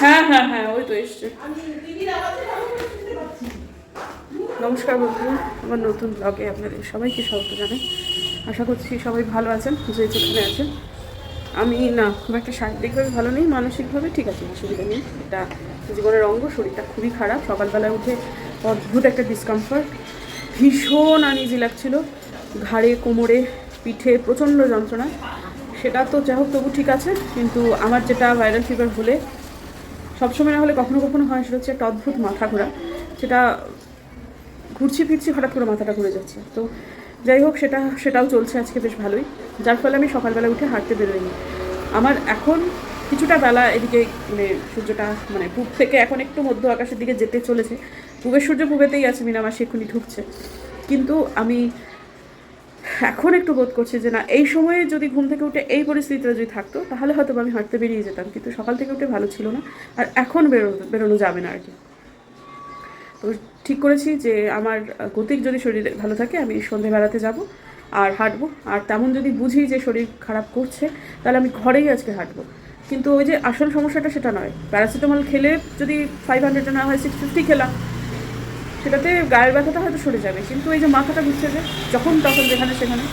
হ্যাঁ হ্যাঁ হ্যাঁ ওই তো এসছে। নমস্কার বন্ধুরা আমার নতুন ব্লগে আপনাদের সবাইকে স্বাগত জানাই। আশা করছি সবাই ভালো আছেন যে যেখানে আছেন। আমি না খুব একটা শারীরিকভাবে ভালো নেই মানসিকভাবে ঠিক আছে অসুবিধা নেই। এটা জীবনের অঙ্গ শরীরটা খুবই খারাপ। সকালবেলায় উঠে অদ্ভুত একটা ডিসকমফর্ট ভীষণ আনইজি লাগছিল। ঘাড়ে কোমরে পিঠে প্রচণ্ড যন্ত্রণা। সেটা তো যা হোক, তবু ঠিক আছে। কিন্তু আমার যেটা ভাইরাল ফিভার হলে, সবসময় না হলে কখনো কখনো হয়, সেটা হচ্ছে একটা অদ্ভুত মাথা ঘোরা। সেটা ঘুরছি ফিরছি, হঠাৎ করে মাথাটা ঘুরে যাচ্ছে। তো যাই হোক, সেটা, সেটাও চলছে আজকে বেশ ভালোই। যার ফলে আমি সকালবেলা উঠে হাঁটতে বেরোইনি। আমার এখন কিছুটা বেলা এদিকে মানে সূর্যটা মানে পূব থেকে এখন একটু মধ্য আকাশের দিকে যেতে চলেছে। পূবের সূর্য পূবেতেই আছে, মিনামাসি এক্ষুনি ঢুকছে। কিন্তু আমি এখন একটু বোধ করছি যে না, এই সময়ে যদি ঘুম থেকে উঠে এই পরিস্থিতিটা যদি থাকতো, তাহলে হয়তো আমি হাঁটতে বেরিয়ে যেতাম, কিন্তু সকাল থেকে উঠে ভালো ছিল না, আর এখন বেরোনো বেরোনো যাবে না আর কি। তো ঠিক করেছি যে আমার গতিক যদি শরীর ভালো থাকে, আমি সন্ধে বেড়াতে যাব আর হাঁটবো। আর তেমন যদি বুঝি যে শরীর খারাপ করছে, তাহলে আমি ঘরেই আজকে হাঁটবো। কিন্তু ওই যে আসল সমস্যাটা সেটা নয়। প্যারাসিটামল খেলে যদি ফাইভ হান্ড্রেডটা না হয় সিক্স ফিফটি খেলাম সেটাতে গায়ের ব্যথাটা হয়তো সরে যাবে, কিন্তু এই যে মাথাটা ঘুরছে যে যখন তখন যেখানে সেখানে।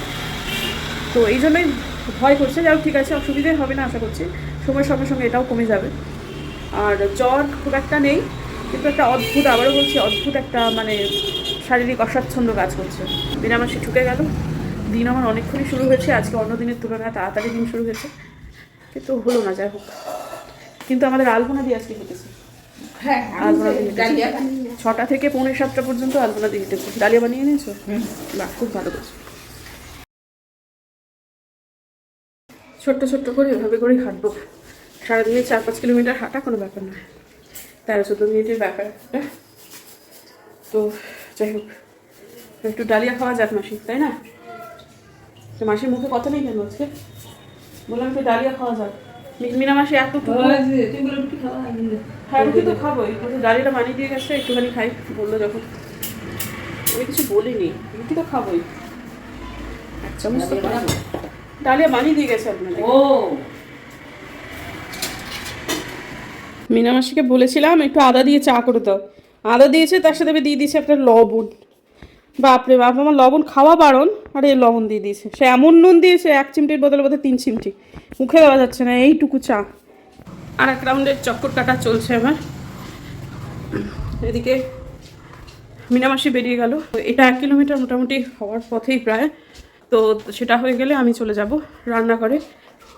তো এই জন্যই ভয় করছে যাও ঠিক আছে, অসুবিধে হবে না আশা করছি, সময়ের সঙ্গে সঙ্গে এটাও কমে যাবে। আর জ্বর খুব একটা নেই, কিন্তু একটা অদ্ভুত, আবারও বলছি অদ্ভুত একটা মানে শারীরিক অস্বাচ্ছন্দ্য কাজ করছে। দিন আমার সে ঠুকে গেল, দিন আমার অনেকক্ষণই শুরু হয়েছে, আজকে অন্য দিনের তুলনায় তাড়াতাড়ি দিন শুরু হয়েছে, কিন্তু হলো না, যাই হোক। কিন্তু আমাদের আলপনা দিয়ে আজকে হ্যাঁ আলপনা দিয়ে হেঁটেছে ছটা থেকে পৌনে সাতটা পর্যন্ত আলপনা দিয়ে ডালিয়া বানিয়ে নিয়েছো? বাহ খুব ভালো করছ। ছোট্ট ছোট্ট করে এভাবে করেই হাঁটবো। সারাদিনে চার পাঁচ কিলোমিটার হাঁটা কোনো ব্যাপার নয় তেরো চোদ্দ মিনিটের ব্যাপার একটা তো যাই হোক একটু ডালিয়া খাওয়া যাক মাসি তাই না? তো মাসির মুখে কথা নেই কেন আজকে? বললাম একটু ডালিয়া খাওয়া যাক। মিনা মাসি এতটুকু হ্যাঁ রুটি তো খাবোই কিন্তু ডালিয়াটা বানিয়ে দিয়ে গেছে একটুখানি খাই বলল যখন। আমি কিছু বলিনি রুটি তো খাবোই। এক চামচ তো খাব। ডালিয়া বানিয়ে দিয়ে গেছে আপনাদের ও। মিনামাসিকে বলেছিলাম একটু আদা দিয়ে চা করে দাও। আদা দিয়েছে তার সাথে আমি দিয়ে দিয়েছে একটা লবণ। বাপরে বাপ আমার লবণ খাওয়া বারণ। আর লবণ দিয়ে দিয়েছে। সে এমন নুন দিয়েছে, এক চিমটির বদলে বোধহয় তিন চিমটি। মুখে দেওয়া যাচ্ছে না, এইটুকু চা। আর এক রাউন্ডের চক্কর কাটা চলছে আমার এদিকে মিনামাসি বেরিয়ে গেল। এটা এক কিলোমিটার মোটামুটি হওয়ার পথেই প্রায়। তো সেটা হয়ে গেলে আমি চলে যাব রান্না করে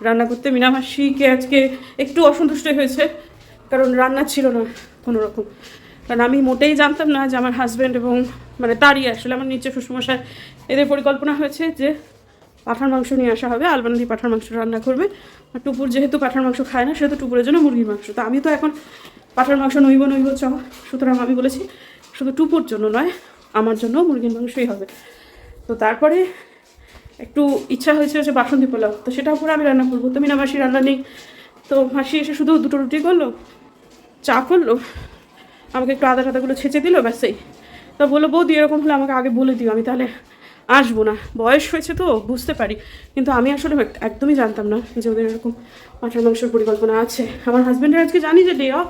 রান্না করতে মিনামাসিকে আজকে একটু অসন্তুষ্ট হয়েছে, কারণ রান্না ছিল না কোনো রকম। কারণ আমি মোটেই জানতাম না যে আমার হাজব্যান্ড এবং মানে তারই আসলে আমার নিচে শ্বশুরমশাই এদের পরিকল্পনা হয়েছে যে পাঠার মাংস নিয়ে আসা হবে আলবানা দিয়ে পাঠার মাংস রান্না করবে। আর টুপুর যেহেতু পাঠার মাংস খায় না, সেহেতু টুপুরের জন্য মুরগির মাংস। তো আমি তো এখন পাঠার মাংস নইব নইব, চ। সুতরাং আমি বলেছি, শুধু টুপুর জন্য নয়, আমার জন্য মুরগির মাংসই হবে। তো তারপরে একটু ইচ্ছা হয়েছে যে বাসন্তী পোলাও। তো সেটাও করে আমি রান্না করব। তো মিনা মাসি রান্না নেই। তো মাসি এসে শুধু দুটো রুটি করল, চা করল, আমাকে একটু আদা টাদাগুলো ছেঁচে দিল ব্যাসেই তো বলল, বৌদি, এরকম হলে আমাকে আগে বলে দিও। আমি তাহলে আসব না। বয়স হয়েছে তো, বুঝতে পারি। কিন্তু আমি আসলে একদমই জানতাম না যে ওদের এরকম মাছের মাংসের পরিকল্পনা আছে। আমার হাজব্যান্ডের আজকে জানি যে ডে অফ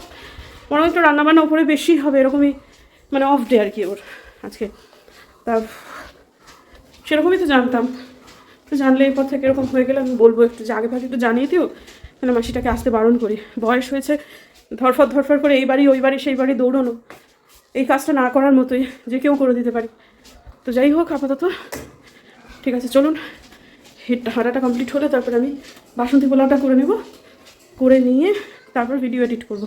মনে হয় একটু রান্নাবান্না ওপরে বেশি হবে, এরকমই মানে অফ ডে আর কি ওর আজকে। তা সেরকমই তো জানতাম। তো জানলে এরপর থেকে এরকম হয়ে গেলে আমি বলব একটু যে আগে ভাগে একটু জানিয়ে দিও মানে মাসিটাকে আসতে বারণ করি। বয়স হয়েছে, ধরফর ধরফর করে এই বাড়ি, ওই বাড়ি, সেই বাড়ি দৌড়ানো। এই কাজটা না করার মতোই, যে কেউ করে দিতে পারি। তো যাই হোক, আপাতত। ঠিক আছে, চলুন। হেডটা হাঁটাটা কমপ্লিট হলে তারপর আমি বাসন্তী পোলাওটা করে নেব। করে নিয়ে তারপর ভিডিও এডিট করব।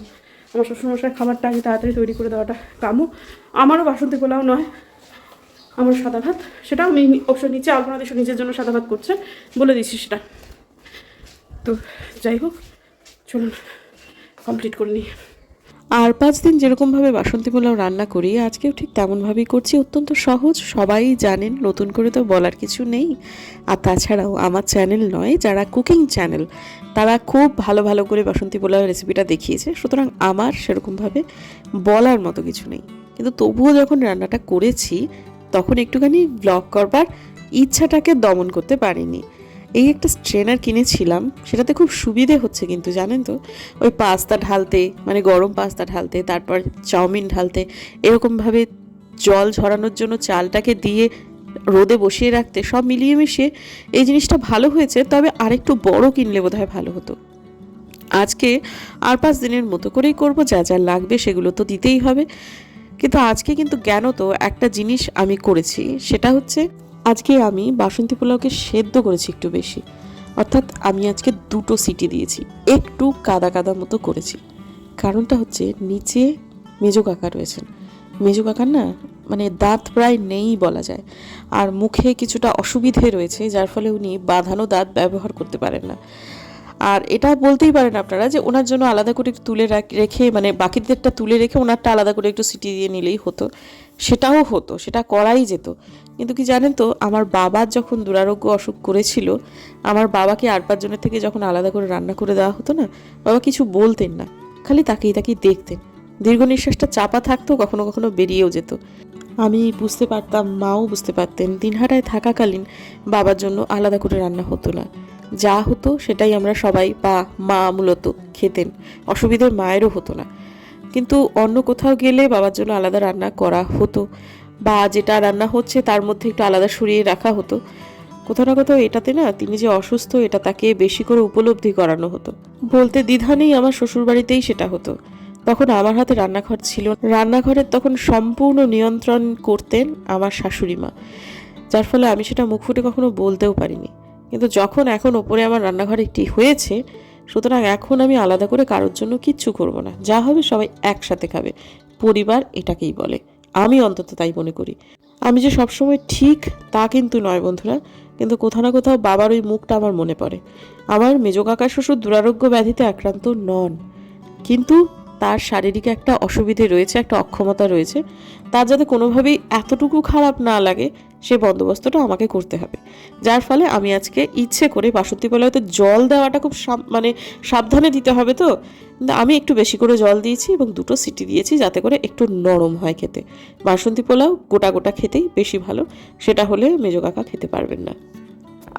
আমার শ্বশুরমশাই খাবারটা আগে তাড়াতাড়ি তৈরি করে দেওয়াটা কামও আমারও বাসন্তী পোলাও নয়, আমার সাদা ভাত। সেটাও আমি অবশ্য নিচে আলপনা দেশ নিজের জন্য সাদা ভাত করছে, বলে দিচ্ছি সেটা। তো যাই হোক, চলুন কমপ্লিট করে নিই। আর পাঁচ দিন যেরকমভাবে বাসন্তী পোলাও রান্না করি, আজকেও ঠিক তেমনভাবেই করছি। অত্যন্ত সহজ, সবাই জানেন, নতুন করে তো বলার কিছু নেই। আর তাছাড়াও আমার চ্যানেল নয়, যারা কুকিং চ্যানেল, তারা খুব ভালো ভালো করে বাসন্তী পোলাও রেসিপিটা দেখিয়েছে। সুতরাং আমার সেরকমভাবে বলার মতো কিছু নেই। কিন্তু তবুও যখন রান্নাটা করেছি, তখন একটুখানি ব্লগ করবার ইচ্ছাটাকে দমন করতে পারিনি। এই একটা স্ট্রেনার কিনেছিলাম, সেটাতে খুব সুবিধে হচ্ছে কিন্তু, জানেন তো? ওই পাস্তা ঢালতে মানে গরম পাস্তা ঢালতে, তারপর চাউমিন ঢালতে, এরকমভাবে জল ঝরানোর জন্য চালটাকে দিয়ে রোদে বসিয়ে রাখতে, সব মিলিয়ে মিশিয়ে এই জিনিসটা ভালো হয়েছে, তবে আরেকটু বড় কিনলে বোধহয় ভালো হতো। আজকে আর পাঁচ দিনের মতো করেই করব, যা যা লাগবে সেগুলো তো দিতেই হবে। কিন্তু আজকে কিন্তু জ্ঞান তো একটা জিনিস আমি করেছি, সেটা হচ্ছে আজকে আমি বাসন্তী পোলাওকে সেদ্ধ করেছি একটু বেশি। অর্থাৎ আমি আজকে দুটো সিটি দিয়েছি, একটু কাদা কাদা মতো করেছি। কারণটা হচ্ছে নিচে মেজো কাকা রয়েছেন। মেজো কাকার না মানে দাঁত প্রায় নেই বলা যায়। আর মুখে কিছুটা অসুবিধে রয়েছে, যার ফলে উনি বাঁধানো দাঁত ব্যবহার করতে পারেন না। আর এটা বলতেই পারেন আপনারা যে ওনার জন্য আলাদা করে একটু তুলে রাখ- মানে বাকিদেরটা তুলে রেখে ওনারটা আলাদা করে একটু সিটি দিয়ে নিলেই হতো। সেটাও হতো, সেটা করাই যেত। কিন্তু কি জানেন তো, আমার বাবার যখন দুরারোগ্য অসুখ করেছিল, আমার বাবাকে আর পাঁচজনের থেকে যখন আলাদা করে রান্না করে দেওয়া হতো না, বাবা কিছু বলতেন না, খালি তাকেই তাকেই দেখতেন। দীর্ঘ নিঃশ্বাসটা চাপা থাকতো, কখনো কখনো বেরিয়েও যেত। আমি বুঝতে পারতাম, মাও বুঝতে পারতেন, দিনহাটায় থাকাকালীন বাবার জন্য আলাদা করে রান্না হতো না। যা হতো সেটাই আমরা সবাই, বা মা মূলত, খেতেন। অসুবিধার মায়েরও হতো না। কিন্তু অন্য কোথাও গেলে বাবার জন্য আলাদা রান্না করা হতো। বা যেটা রান্না হচ্ছে তার মধ্যে একটু আলাদা সরিয়ে রাখা হতো। কোথাও না কোথাও এটাতে না তিনি যে অসুস্থ, এটা তাকে বেশি করে উপলব্ধি করানো হতো। বলতে দ্বিধা নেই আমার শ্বশুরবাড়িতেই সেটা হতো। তখন আমার হাতে রান্নাঘর ছিল। রান্নাঘরের তখন সম্পূর্ণ নিয়ন্ত্রণ করতেন আমার শাশুড়ি মা, যার ফলে আমি সেটা মুখ ফুটে কখনো বলতেও পারিনি। কিন্তু যখন এখন ওপরে আমার রান্নাঘর একটি হয়েছে, সুতরাং এখন আমি আলাদা করে কারোর জন্য কিচ্ছু করব না। যা হবে সবাই একসাথে খাবে। পরিবার এটাকেই বলে। আমি অন্তত তাই মনে করি। আমি যে সবসময় ঠিক তা কিন্তু নয় বন্ধুরা, কিন্তু কোথাও না কোথাও বাবার ওই মুখটা আমার মনে পড়ে। আমার মেজ কাকা শ্বশুর দুরারোগ্য ব্যাধিতে আক্রান্ত নন, কিন্তু তার শারীরিক একটা অসুবিধে রয়েছে, একটা অক্ষমতা রয়েছে। তার যাতে কোনোভাবেই এতটুকু খারাপ না লাগে সে বন্দোবস্তটা আমাকে করতে হবে। যার ফলে আমি আজকে ইচ্ছে করে বাসন্তী পোলাওতে জল দেওয়াটা খুব মানে সাবধানে দিতে হবে তো। আমি একটু বেশি করে জল দিয়েছি এবং দুটো সিটি দিয়েছি যাতে করে একটু নরম হয় খেতে। বাসন্তী পোলাও গোটা গোটা খেতেই বেশি ভালো, সেটা হলে মেজো কাকা খেতে পারবেন না।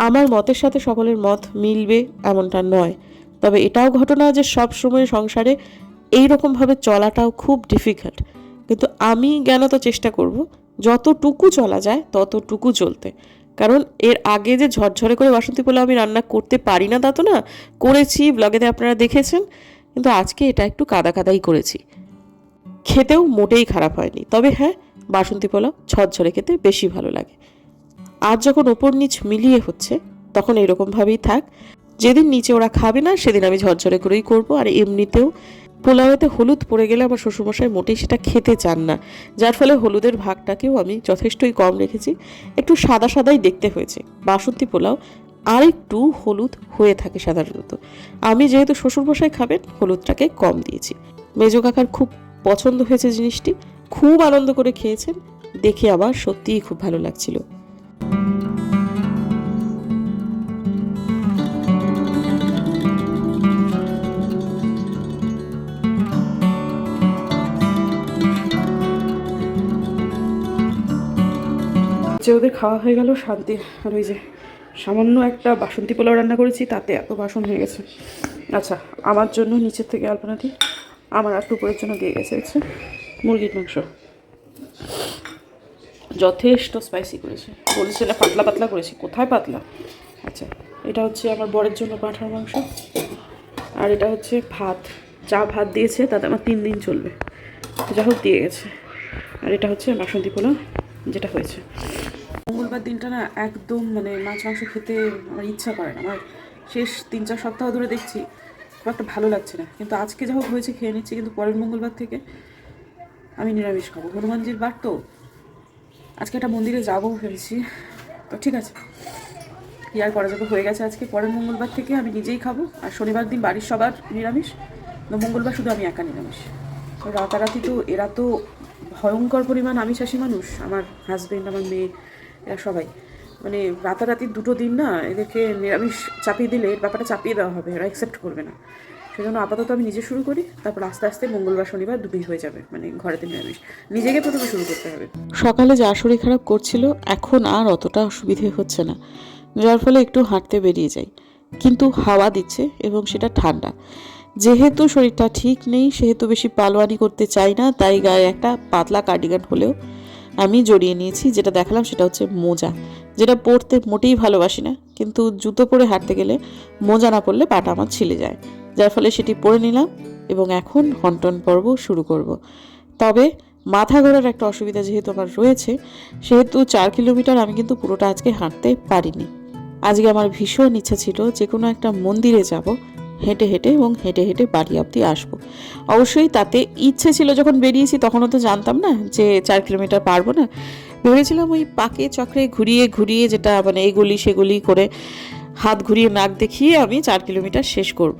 আমার মতের সাথে সকলের মত মিলবে এমনটা নয়। তবে এটাও ঘটনা যে সব সময় সংসারে এই রকমভাবে চলাটাও খুব ডিফিকাল্ট কিন্তু আমি জ্ঞানত চেষ্টা করব? যতটুকু চলা যায়, ততটুকু চলতে কারণ এর আগে যে ঝরঝরে করে বাসন্তী পোলাও আমি রান্না করতে পারি না, তা তো না, করেছি ব্লগেতে আপনারা দেখেছেন, কিন্তু আজকে এটা একটু কাদা কাদাই করেছি। খেতেও মোটেই খারাপ হয়নি, তবে হ্যাঁ বাসন্তী পোলাও ঝরঝরে খেতে বেশি ভালো লাগে। আজ যখন ওপর নিচ মিলিয়ে হচ্ছে, তখন এরকমভাবেই থাক, যেদিন নিচে ওরা খাবে না, সেদিন আমি ঝরঝরে করেই করব, আর এমনিতেও পোলাওতে হলুদ পড়ে গেলে আমার শ্বশুরমশাই মোটেই সেটা খেতে চান না। যার ফলে হলুদের ভাগটাকেও আমি যথেষ্টই কম রেখেছি। একটু সাদা সাদাই দেখতে হয়েছে। বাসন্তী পোলাও আর একটু হলুদ হয়ে থাকে সাধারণত। আমি যেহেতু শ্বশুরমশাই খাবেন, হলুদটাকে কম দিয়েছি। মেজো কাকার খুব পছন্দ হয়েছে জিনিসটি। খুব আনন্দ করে খেয়েছেন। দেখে আমার সত্যিই খুব ভালো লাগছিল। যে ওদের খাওয়া হয়ে গেল, শান্তি। আর ওই যে সামান্য একটা বাসন্তী পোলাও রান্না করেছি, তাতে এত বাসন হয়ে গেছে। আচ্ছা আমার জন্য নিচের থেকে আলপনা দিই আমার আর টুকুরের জন্য দিয়ে গেছে হচ্ছে মুরগির মাংস। যথেষ্ট স্পাইসি করেছে। বলেছে না, পাতলা পাতলা করেছি। কোথায় পাতলা? আচ্ছা এটা হচ্ছে আমার বরের জন্য পাঁঠার মাংস। আর এটা হচ্ছে ভাত। যা ভাত দিয়েছে, তাতে আমার তিন দিন চলবে। যা হোক, দিয়ে গেছে। আর এটা হচ্ছে বাসন্তী পোলাও, যেটা হয়েছে। মঙ্গলবার দিনটা না একদম মানে মাছ, মাংস খেতে আমার ইচ্ছা করে না। আমার শেষ তিন, চার সপ্তাহ ধরে দেখছি, খুব একটা ভালো লাগছে না। কিন্তু আজকে যা হোক হয়েছে, খেয়ে নিচ্ছি। কিন্তু পরের মঙ্গলবার থেকে আমি নিরামিষ খাব। হনুমানজির বার তো। আজকে একটা মন্দিরে যাব ভেবেছি। তো ঠিক আছে। কি আর করা যাবে? হয়ে গেছে আজকে। পরের মঙ্গলবার থেকে আমি নিজেই খাব। আর শনিবার দিন বাড়ির সবার নিরামিষ। মঙ্গলবার শুধু আমি একা নিরামিষ। তো রাতারাতি তো, এরা তো ভয়ঙ্কর পরিমাণ আমিষাসী মানুষ। আমার হাজবেন্ড আমার মেয়ে এরা সবাই। মানে রাতারাতি দুটো দিন না এদেরকে নিরামিষ চাপিয়ে দিলে ব্যাপারটা চাপিয়ে দেওয়া হবে, এরা অ্যাকসেপ্ট করবে না। সেজন্য আপাতত আমি নিজে শুরু করি, তারপর আস্তে আস্তে মঙ্গলবার, শনিবার দুটোই হয়ে যাবে মানে ঘরেতে নিরামিষ। নিজেকে প্রথমে শুরু করতে হবে। সকালে যা শরীর খারাপ করছিল, এখন আর অতটা অসুবিধে হচ্ছে না। যার ফলে একটু হাঁটতে বেরিয়ে যাই। কিন্তু হাওয়া দিচ্ছে এবং সেটা ঠান্ডা। যেহেতু শরীরটা ঠিক নেই, সেহেতু বেশি পালোয়ানি করতে চাই না, তাই গায়ে একটা পাতলা কার্ডিগান হলেও আমি জড়িয়ে নিয়েছি, যেটা দেখালাম সেটা হচ্ছে মোজা, যেটা পরতে মোটেই ভালোবাসি না, কিন্তু জুতো পরে হাঁটতে গেলে মোজা না পরলে পাটা আমার ছিলে যায় যার ফলে সেটি পরে নিলাম এবং এখন হন্টন পর্ব শুরু করব। তবে মাথা ঘোরার একটা অসুবিধা যেহেতু আমার রয়েছে, সেহেতু চার কিলোমিটার আমি কিন্তু পুরোটা আজকে হাঁটতে পারিনি আজকে আমার ভীষণ ইচ্ছা ছিল যে কোনো একটা মন্দিরে যাব হেঁটে হেঁটে এবং হেঁটে হেঁটে বাড়ি অবধি আসব অবশ্যই তাতে ইচ্ছে ছিল যখন বেরিয়েছি তখনও তো জানতাম না যে চার কিলোমিটার পারব না ভেবেছিলাম ওই পাকে চক্রে ঘুরিয়ে ঘুরিয়ে যেটা মানে এগুলি সেগুলি করে হাত ঘুরিয়ে নাক দেখিয়ে আমি চার কিলোমিটার শেষ করব।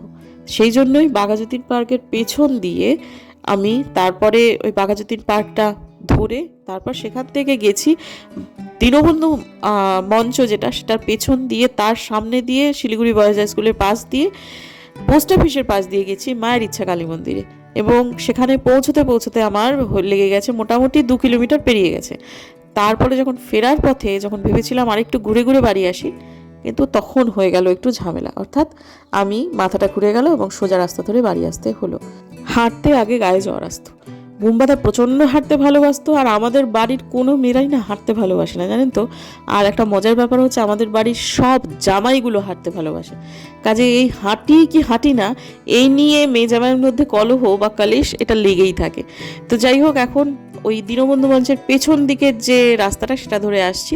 সেই জন্যই বাঘাযতীন পার্কের পেছন দিয়ে আমি তারপরে ওই বাঘাযতীন পার্কটা ধরে তারপর সেখান থেকে গেছি দীনবন্ধু মঞ্চ যেটা সেটার পেছন দিয়ে তার সামনে দিয়ে শিলিগুড়ি বয়েজ হাই স্কুলের পাশ দিয়ে পোস্ট অফিসের পাশ দিয়ে গেছি মায়ের ইচ্ছা কালী মন্দিরে। এবং সেখানে পৌঁছতে পৌঁছতে আমার লেগে গেছে মোটামুটি দু কিলোমিটার পেরিয়ে গেছে। তারপরে যখন ফেরার পথে যখন ভেবেছিলাম আর একটু ঘুরে ঘুরে বাড়ি আসি, কিন্তু তখন হয়ে গেল একটু ঝামেলা। অর্থাৎ আমি মাথাটা ঘুরে গেল এবং সোজা রাস্তা ধরে বাড়ি আসতে হলো। হাঁটতে আগে গায়ে জ্বর আসতো। বুম্বাদা প্রচণ্ড হাঁটতে ভালোবাসতো আর আমাদের বাড়ির কোনো মেয়েরাই না হাঁটতে ভালোবাসে না, জানেন তো? আর একটা মজার ব্যাপার হচ্ছে আমাদের বাড়ির সব জামাইগুলো হাঁটতে ভালোবাসে। কাজে এই হাঁটি কি হাঁটি না, এই নিয়ে মেয়ে জামাইয়ের মধ্যে কলহ বা কালিশ এটা লেগেই থাকে। তো যাই হোক, এখন ওই দীনবন্ধু মঞ্চের পেছন দিকের যে রাস্তাটা সেটা ধরে আসছি।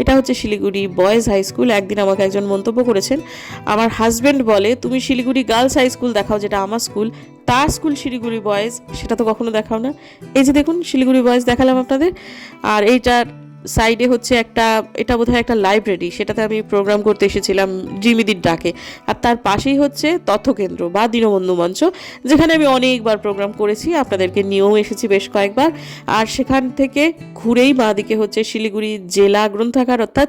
এটা হচ্ছে শিলিগুড়ি বয়েজ হাই স্কুল, একদিন আমাকে একজন মন্তব্য করেছেন। আমার হাজব্যান্ড বলে, তুমি শিলিগুড়ি গার্লস হাই স্কুল দেখাও, যেটা আমার স্কুল। তার স্কুল শিলিগুড়ি বয়েজ, সেটা তো কখনো দেখাও না। এই যে দেখুন, শিলিগুড়ি বয়েজ দেখালাম আপনাদের। আর এইটার সাইডে হচ্ছে একটা, এটা বোধহয় একটা লাইব্রেরি, সেটাতে আমি প্রোগ্রাম করতে এসেছিলাম জিমিদির ডাকে। আর তার পাশেই হচ্ছে তথ্যকেন্দ্র বা দীনবন্ধু মঞ্চ, যেখানে আমি অনেকবার প্রোগ্রাম করেছি, আপনাদেরকে নিয়েও এসেছি বেশ কয়েকবার। আর সেখান থেকে ঘুরেই বাঁ দিকে হচ্ছে শিলিগুড়ি জেলা গ্রন্থাগার, অর্থাৎ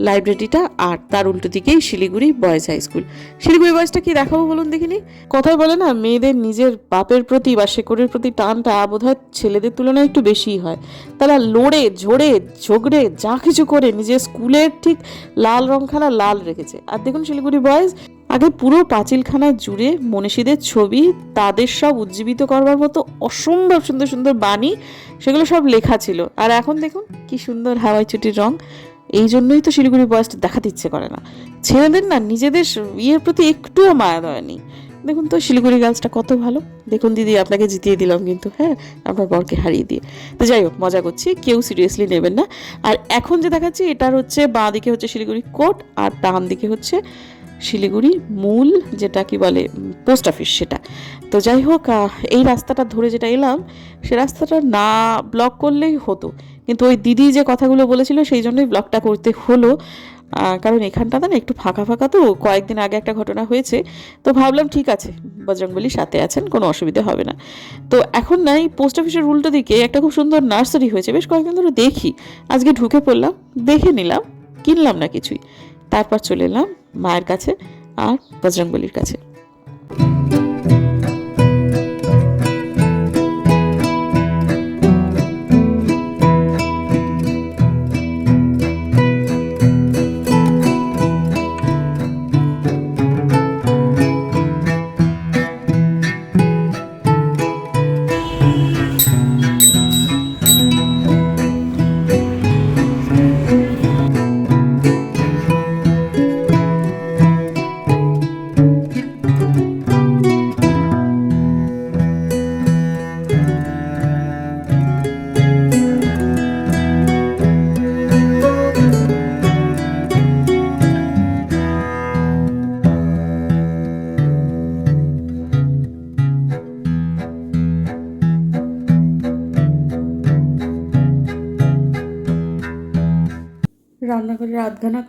লাইব্রেরিটা আর তার উল্টো দিকেই Siliguri boys high school. Siliguri বয়েজটা কি দেখাবো বলুন দেখিনি কথায় বলে না, মেয়েদের নিজের বাপের প্রতি বা শেকড়ের প্রতি টানটা বোধহয় ছেলেদের তুলনায় একটু বেশিই হয়। তারা লড়ে ঝরে ঝগড়ে, যা কিছু করে নিজের স্কুলের ঠিক লাল রংখানা লাল রেখেছে। আর দেখুন শিলিগুড়ি বয়েজ, আগে পুরো পাঁচিলখানা জুড়ে মনীষীদের ছবি, তাদের সব উজ্জীবিত করবার মতো অসম্ভব সুন্দর সুন্দর বাণী, সেগুলো সব লেখা ছিল। আর এখন দেখুন কি সুন্দর হাওয়াই চুটির রং। এই জন্যই তো শিলিগুড়ি বয়সটা দেখাতে ইচ্ছে করে না। ছেলেদের না, নিজেদের ইয়ের প্রতি একটুও মায়া দয়া নেই। দেখুন তো শিলিগুড়ি গার্লসটা কত ভালো। দেখুন দিদি, আপনাকে জিতিয়ে দিলাম কিন্তু হ্যাঁ আপনার বরকে হারিয়ে দিয়ে। তো যাই হোক, মজা করছি, কেউ সিরিয়াসলি নেবেন না। আর এখন যে দেখাচ্ছি, এটার হচ্ছে বাঁ দিকে হচ্ছে শিলিগুড়ি কোর্ট আর ডান দিকে হচ্ছে শিলিগুড়ি, মূল যেটা কি বলে পোস্ট অফিস সেটা। তো যাই হোক এই রাস্তাটা ধরে যেটা এলাম, সে রাস্তাটা না ব্লক করলেই হতো। কিন্তু ওই দিদি যে কথাগুলো বলেছিল, সেই জন্যই ব্লকটা করতে হলো। কারণ এখানটাতে না একটু ফাঁকা ফাঁকা তো, কয়েকদিন আগে একটা ঘটনা হয়েছে। তো ভাবলাম ঠিক আছে, বজরংবলী সাথে আছেন, কোনো অসুবিধা হবে না। তো এখন না এই পোস্ট অফিসের উল্টো দিকে একটা খুব সুন্দর নার্সারি হয়েছে। বেশ কয়েকদিন ধরে দেখি। আজকে ঢুকে পড়লাম, দেখে নিলাম, কিনলাম না কিছুই। তারপর চলে এলাম মায়ের কাছে আর বজরঙ্গলির কাছে।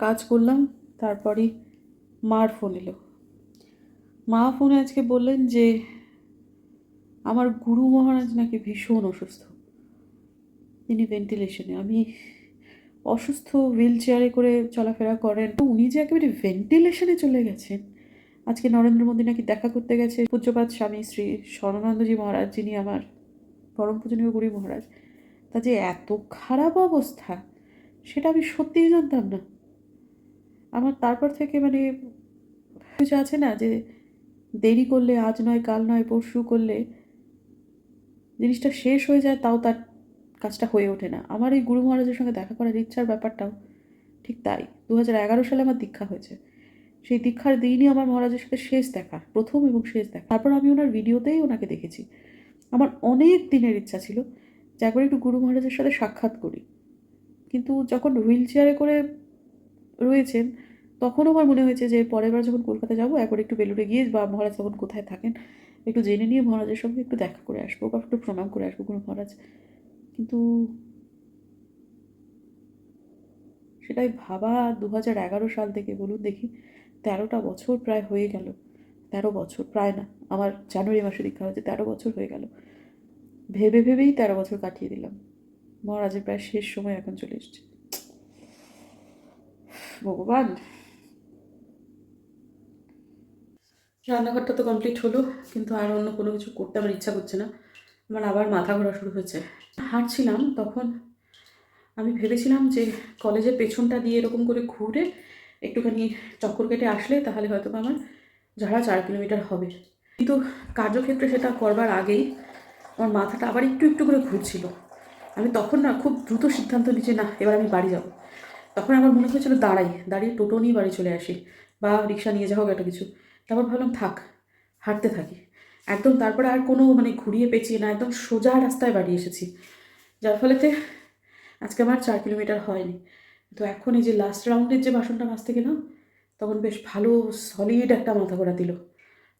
কাজ করলাম তারপরে মার ফোন এলো। মা ফোনে আজকে বললেন যে, আমার গুরু মহারাজ নাকি ভীষণ অসুস্থ। তিনি ভেন্টিলেশনে আমি অসুস্থ হুইল চেয়ারে করে চলাফেরা করেন। তো উনি যে একেবারে ভেন্টিলেশনে চলে গেছেন, আজকে নরেন্দ্র মোদী নাকি দেখা করতে গেছে। পূজ্যপাত স্বামী শ্রী স্বর্ণানন্দজি মহারাজ, যিনি আমার পরম পূজনীয় গুরু মহারাজ, তা যে এত খারাপ অবস্থা, সেটা আমি সত্যিই জানতাম না। আমার তারপর থেকে মানে কিছু আছে না যে দেরি করলে, আজ নয়, কাল নয়, পরশু করলে জিনিসটা শেষ হয়ে যায়, তাও তার কাজটা হয়ে ওঠে না। আমার এই গুরু মহারাজের সঙ্গে দেখা করার ইচ্ছার ব্যাপারটাও ঠিক তাই। দু হাজার এগারো সালে আমার দীক্ষা হয়েছে। সেই দীক্ষার দিনই আমার মহারাজের সাথে শেষ দেখা, প্রথম এবং শেষ দেখা। তারপর আমি ওনার ভিডিওতেই ওনাকে দেখেছি। আমার অনেক দিনের ইচ্ছা ছিল যে একবার একটু গুরু মহারাজের সাথে সাক্ষাৎ করি। কিন্তু যখন হুইল চেয়ারে করে রয়েছেন তখন আমার মনে হয়েছে যে পরের বার যখন কলকাতা যাব, একবার একটু বেলুড়ে গিয়ে বা মহারাজ তখন কোথায় থাকেন, একটু জেনে নিয়ে মহারাজের সঙ্গে একটু দেখা করে আসব বা একটু প্রণাম করে আসব গুরু মহারাজ। কিন্তু সেটাই ভাবা দু হাজার এগারো সাল থেকে বলুন দেখি, তেরোটা বছর প্রায় হয়ে গেল। তেরো বছর, প্রায় না, আমার জানুয়ারি মাসে দীক্ষা হয়েছে, তেরো বছর হয়ে গেল। ভেবে ভেবেই তেরো বছর কাটিয়ে দিলাম। মহারাজের প্রায় শেষ সময় এখন চলে এসছে। ভগবান। রান্নাঘরটা তো কমপ্লিট হলো, কিন্তু আর অন্য কোনো কিছু করতে আমার ইচ্ছা করছে না। আমার আবার মাথা ঘোরা শুরু হয়েছে। হাঁটছিলাম, তখন আমি ভেবেছিলাম যে কলেজের পেছনটা দিয়ে এরকম করে ঘুরে একটুখানি চক্কর কেটে আসলে তাহলে হয়তো আমার ঝাড়া চার কিলোমিটার হবে। কিন্তু কার্যক্ষেত্রে সেটা করবার আগেই আমার মাথাটা আবার একটু একটু করে ঘুরছিল। আমি তখন না খুব দ্রুত সিদ্ধান্ত নিচ্ছি না, এবার আমি বাড়ি যাব। তখন আমার মনে হয়েছিল, দাঁড়াই, দাঁড়িয়ে টোটো নিয়ে বাড়ি চলে আসি বা রিক্সা নিয়ে যাওয়া একটা কিছু। তারপর ভাবলাম, থাক, হাঁটতে থাকি। একদম তারপরে আর কোনো মানে ঘুরিয়ে পেঁচিয়ে না, একদম সোজা রাস্তায় বাড়ি এসেছি। যার ফলেতে আজকে আমার চার কিলোমিটার হয়নি। তো এখন এই যে লাস্ট রাউন্ডের যে বাসনটা মাজতে গেলাম, তখন বেশ ভালো সলিড একটা মাথা ঘোরা দিল।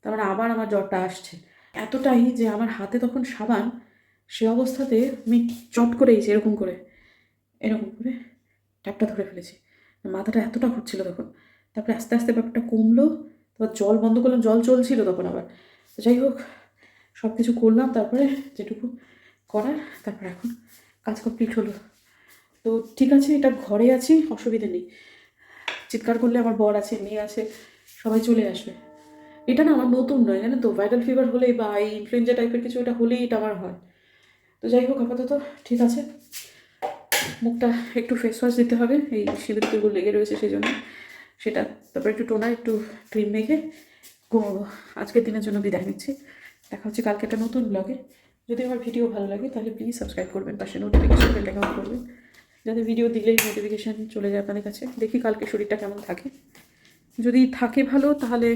তার মানে আবার আমার জ্বরটা আসছে। এতটাই যে আমার হাতে তখন সাবান, সে অবস্থাতে আমি চট করে এরকম করে এরকম করে ট্যাপটা ধরে ফেলেছি। মাথাটা এতটা ঘুরছিল তখন। তারপরে আস্তে আস্তে ব্যাপারটা কমলো। তারপর জল বন্ধ করলাম, জল চলছিল তখন আবার। তো যাই হোক সব কিছু করলাম। তারপরে যেটুকু করার, তারপর এখন কাজ কমপ্লিট হলো। তো ঠিক আছে, এটা ঘরে আছি, অসুবিধা নেই। চিৎকার করলে আমার বর আছে, মেয়ে আছে, সবাই চলে আসবে। এটা না আমার নতুন নয়, জানেন তো? ভাইরাল ফিভার হলেই বা এই ইনফ্লুয়েঞ্জা টাইপের কিছু এটা হলেই এটা আমার হয়। তো যাই হোক, আপাতত ঠিক আছে। মুখটা একটু ফেস ওয়াশ দিতে হবে। এই সিঁদুর টিঁদুর লেগে রয়েছে সেই জন্য সেটা তারপর একটু টোনার, একটু ক্রিম মেখে ঘুমাবো। আজকের দিনের জন্য বিদায় নিচ্ছি। দেখা হচ্ছে কালকে একটা নতুন ব্লগে যদি আমার ভিডিও ভালো লাগে, তাহলে প্লিজ সাবস্ক্রাইব করবেন, পাশে নোটিফিকেশন বেলটাকে অন করবেন। যাতে ভিডিও দিলেই নোটিফিকেশান চলে যায় আপনাদের কাছে। দেখি কালকে শরীরটা কেমন থাকে। যদি থাকে ভালো, তাহলে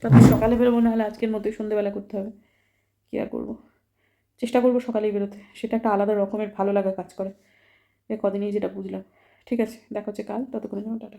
তারপর সকালে বেরোবো না হলে আজকের মধ্যে সন্ধেবেলা করতে হবে। কী আর করব? চেষ্টা করব সকালেই বেরোতে। সেটা একটা আলাদা রকমের ভালো লাগা কাজ করে। এ কদিনই যেটা বুঝলাম। ঠিক আছে দেখা হচ্ছে কাল ততক্ষণের জন্য টাটা।